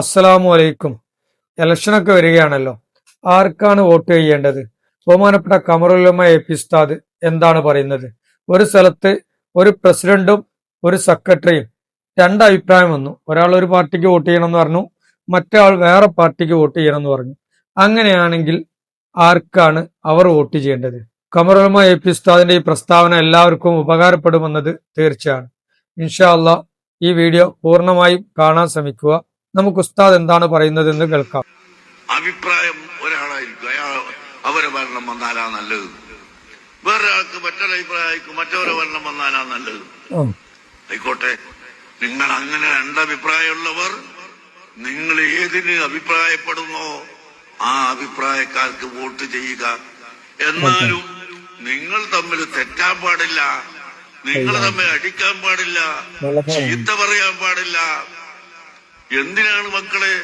അസ്സലാമു അലൈക്കും. ഇലക്ഷനൊക്കെ വരികയാണല്ലോ. ആർക്കാണ് വോട്ട് ചെയ്യേണ്ടത്? ബഹുമാനപ്പെട്ട കമറുല്ലമ എ പി ഉസ്താദ് എന്താണ് പറയുന്നത്? ഒരു സ്ഥലത്ത് ഒരു പ്രസിഡന്റും ഒരു സെക്രട്ടറിയും രണ്ട് അഭിപ്രായം വന്നു. ഒരാൾ ഒരു പാർട്ടിക്ക് വോട്ട് ചെയ്യണമെന്ന് പറഞ്ഞു മറ്റേ ആൾ വേറെ പാർട്ടിക്ക് വോട്ട് ചെയ്യണമെന്ന് പറഞ്ഞു. അങ്ങനെയാണെങ്കിൽ ആർക്കാണ് അവർ വോട്ട് ചെയ്യേണ്ടത്? കമറുലമ എ പി ഉസ്താദിന്റെ ഈ പ്രസ്താവന എല്ലാവർക്കും ഉപകാരപ്പെടുമെന്നത് തീർച്ചയാണ്. ഇൻഷാ ഈ വീഡിയോ പൂർണമായും കാണാൻ ശ്രമിക്കുക. നമുക്ക് ഉസ്താദ് എന്താണ് പറയുന്നത് എന്ന് കേൾക്കാം. അഭിപ്രായം ഒരാളായിരിക്കും. അയാൾ അവരെ ഭരണം വന്നാലാ നല്ലത്. വേറൊരാൾക്ക് മറ്റൊരു അഭിപ്രായമായിരിക്കും മറ്റവരെ ഭരണം വന്നാലാ നല്ലത്. ആയിക്കോട്ടെ. നിങ്ങൾ അങ്ങനെ രണ്ടഭിപ്രായമുള്ളവർ നിങ്ങൾ ഏതിന് അഭിപ്രായപ്പെടുന്നോ ആ അഭിപ്രായക്കാർക്ക് വോട്ട് ചെയ്യുക. എന്നാലും നിങ്ങൾ തമ്മിൽ തെറ്റാൻ പാടില്ല. നിങ്ങൾ തമ്മിൽ അടിക്കാൻ പാടില്ല. ചീത്ത പറയാൻ പാടില്ല. എന്തിനാണ് മക്കളെ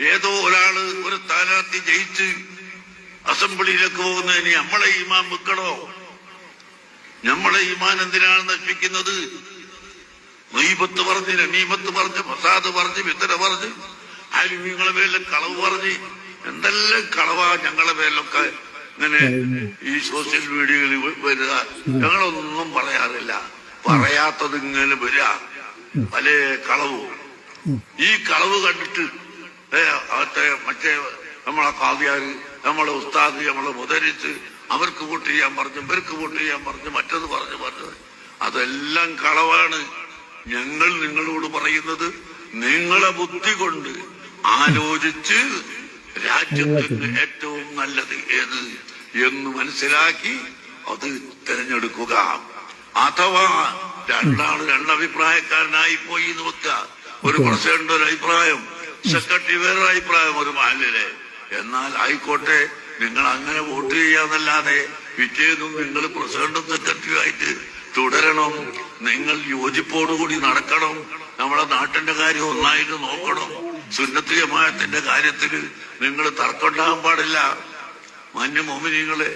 ഏതോ ഒരാൾ ഒരു സ്ഥാനാർത്ഥി ജയിച്ച് അസംബ്ലിയിലേക്ക് പോകുന്നതിന് നമ്മളെ ഈമാൻ വെക്കണോ? നമ്മളെ ഇമാൻ എന്തിനാണ് നശിപ്പിക്കുന്നത്? നീപത്ത് പറഞ്ഞ് നമീമത്ത് പറഞ്ഞ് പ്രസാദ് പറഞ്ഞ് വിത്തര പറഞ്ഞ് ആലിമീങ്ങളെ മേലെ കളവ് പറഞ്ഞ് എന്തെല്ലാം കളവാ ഞങ്ങളെ പേരിലൊക്കെ ഇങ്ങനെ ഈ സോഷ്യൽ മീഡിയയിൽ വരിക. ഞങ്ങളൊന്നും പറയാറില്ല. പറയാത്തത് ഇങ്ങനെ വരിക. പല കളവും. ഈ കളവ് കണ്ടിട്ട് മറ്റേ നമ്മളെ കാവ്യാര് നമ്മളെ ഉസ്താദ് നമ്മളെ മുതരിച്ച് അവർക്ക് വോട്ട് ചെയ്യാൻ പറഞ്ഞു ഇവർക്ക് വോട്ട് ചെയ്യാൻ പറഞ്ഞു മറ്റത് പറഞ്ഞു പറഞ്ഞത് അതെല്ലാം കളവാണ്. ഞങ്ങൾ നിങ്ങളോട് പറയുന്നത് നിങ്ങളെ ബുദ്ധി കൊണ്ട് ആലോചിച്ച് രാജ്യത്തിന് ഏറ്റവും നല്ലത് ഏത് എന്ന് മനസ്സിലാക്കി അത് തിരഞ്ഞെടുക്കുക. അഥവാ രണ്ടാൾ രണ്ടഭിപ്രായക്കാരനായി പോയി നോക്കുക വെക്കുക. ഒരു പ്രസിഡന്റ് ഒരു അഭിപ്രായം സെക്രട്ടറി വേറൊരു അഭിപ്രായം ഒരു മഹലിലെ. എന്നാൽ ആയിക്കോട്ടെ നിങ്ങൾ അങ്ങനെ വോട്ട് ചെയ്യാന്നല്ലാതെ പിറ്റേന്നും നിങ്ങൾ പ്രസിഡന്റും സെക്രട്ടറിയും ആയിട്ട് തുടരണം. നിങ്ങൾ യോജിപ്പോടുകൂടി നടക്കണം. നമ്മുടെ നാട്ടിന്റെ കാര്യം ഒന്നായിട്ട് നോക്കണം. സുന്നത്ത് ജമാഅത്തിന്റെ കാര്യത്തിൽ നിങ്ങൾ തർക്കമുണ്ടാകാൻ പാടില്ല. മോമിനികളെ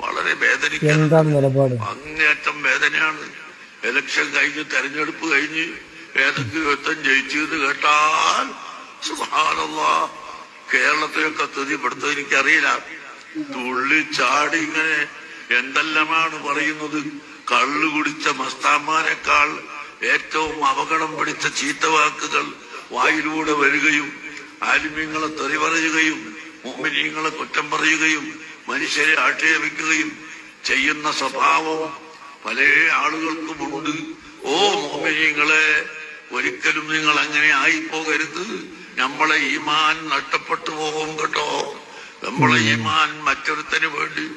വളരെ വേദനിക്കുന്നു അങ്ങേറ്റം അങ്ങേയറ്റം വേദനയാണ്. ഇലക്ഷൻ കഴിഞ്ഞ് തെരഞ്ഞെടുപ്പ് കഴിഞ്ഞ് ഏതെങ്കിലും യുദ്ധം ജയിച്ചു എന്ന് കേട്ടാൽ സുഹാനുള്ള കേരളത്തിലൊക്കെ സ്ഥിതി ഇവിടുത്തെ എനിക്കറിയില്ല. തുള്ളി ചാടി ഇങ്ങനെ എന്തെല്ലാമാണ് പറയുന്നത്? കള്ളു കുടിച്ച മസ്താന്മാരെക്കാൾ ഏറ്റവും അപകടം പിടിച്ച ചീത്തവാക്കുകൾ വായിലൂടെ വരികയും ആലിമ്യങ്ങളെ തെറി പറയുകയും മോമിനിയങ്ങളെ കുറ്റം പറയുകയും മനുഷ്യരെ ആക്ഷേപിക്കുകയും ചെയ്യുന്ന സ്വഭാവം പല ആളുകൾക്കുമുണ്ട് ഓ മോമിനിയങ്ങളെ ഒരിക്കലും നിങ്ങൾ അങ്ങനെ ആയി ആയിപ്പോകരുത്. നമ്മളെ ഈമാൻ നഷ്ടപ്പെട്ടു പോകും കേട്ടോ. നമ്മളെ ഈമാൻ മറ്റൊരുത്തന് വേണ്ടി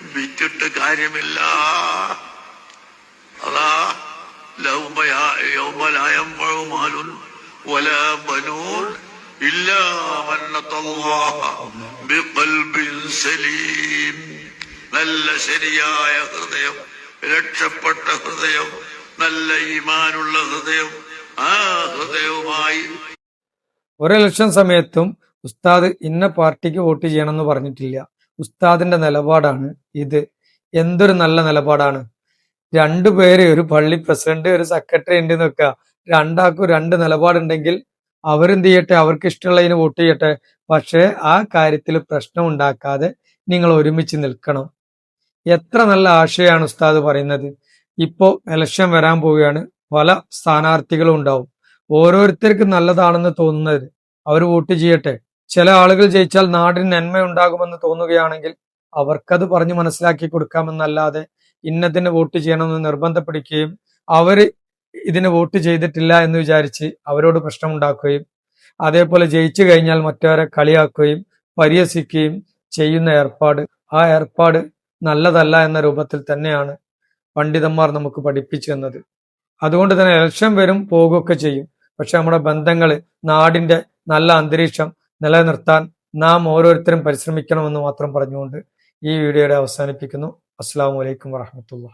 വിറ്റിട്ട് കാര്യമില്ല. അതാ ലൗമയാ- യൗമലായംഫഉ മാലുൻ വലാ ബിഖൽബിൻ സലീം. നല്ല ശരിയായ ഹൃദയം രക്ഷപ്പെട്ട ഹൃദയം നല്ല ഈമാനുള്ള ഹൃദയം ആ ഇലക്ഷൻ സമയത്തും ഉസ്താദ് ഇന്ന പാർട്ടിക്ക് വോട്ട് ചെയ്യണമെന്ന് പറഞ്ഞിട്ടില്ല. ഉസ്താദിന്റെ നിലപാടാണ് ഇത്. എന്തൊരു നല്ല നിലപാടാണ്. രണ്ടു പേര് ഒരു പള്ളി പ്രസിഡന്റ് ഒരു സെക്രട്ടറി ഉണ്ട് എന്നൊക്കെ രണ്ടാൾക്കും രണ്ട് നിലപാടുണ്ടെങ്കിൽ അവരെന്ത് ചെയ്യട്ടെ? അവർക്ക് ഇഷ്ടമുള്ളതിന് വോട്ട് ചെയ്യട്ടെ? പക്ഷേ ആ കാര്യത്തിൽ പ്രശ്നം ഉണ്ടാക്കാതെ നിങ്ങൾ ഒരുമിച്ച് നിൽക്കണം. എത്ര നല്ല ആശയാണ് ഉസ്താദ് പറയുന്നത്. ഇപ്പോ ഇലക്ഷൻ വരാൻ പോവുകയാണ്. പല സ്ഥാനാർത്ഥികളും ഉണ്ടാവും. ഓരോരുത്തർക്കും നല്ലതാണെന്ന് തോന്നുന്നത് അവർ വോട്ട് ചെയ്യട്ടെ. ചില ആളുകൾ ജയിച്ചാൽ നാടിന് നന്മ ഉണ്ടാകുമെന്ന് തോന്നുകയാണെങ്കിൽ അവർക്കത് പറഞ്ഞു മനസ്സിലാക്കി കൊടുക്കാമെന്നല്ലാതെ ഇന്നതിന് വോട്ട് ചെയ്യണമെന്ന് നിർബന്ധപ്പെടുകയും അവർ ഇതിന് വോട്ട് ചെയ്തിട്ടില്ല എന്ന് വിചാരിച്ച് അവരോട് പ്രശ്നമുണ്ടാക്കുകയും അതേപോലെ ജയിച്ചു കഴിഞ്ഞാൽ മറ്റവരെ കളിയാക്കുകയും പരിഹസിക്കുകയും ചെയ്യുന്ന ഏർപ്പാട്. ആ ഏർപ്പാട് നല്ലതല്ല എന്ന രൂപത്തിൽ തന്നെയാണ് പണ്ഡിതന്മാർ നമുക്ക് പഠിപ്പിച്ചു തന്നത്. അതുകൊണ്ട് തന്നെ ഇലക്ഷൻ വരും പോകുകയൊക്കെ ചെയ്യും. പക്ഷെ നമ്മുടെ ബന്ധങ്ങൾ നാടിന്റെ നല്ല അന്തരീക്ഷം നിലനിർത്താൻ നാം ഓരോരുത്തരും പരിശ്രമിക്കണമെന്ന് മാത്രം പറഞ്ഞുകൊണ്ട് ഈ വീഡിയോയുടെ അവസാനിപ്പിക്കുന്നു. അസ്സാം വലൈക്കും വാഹമത്തുള്ള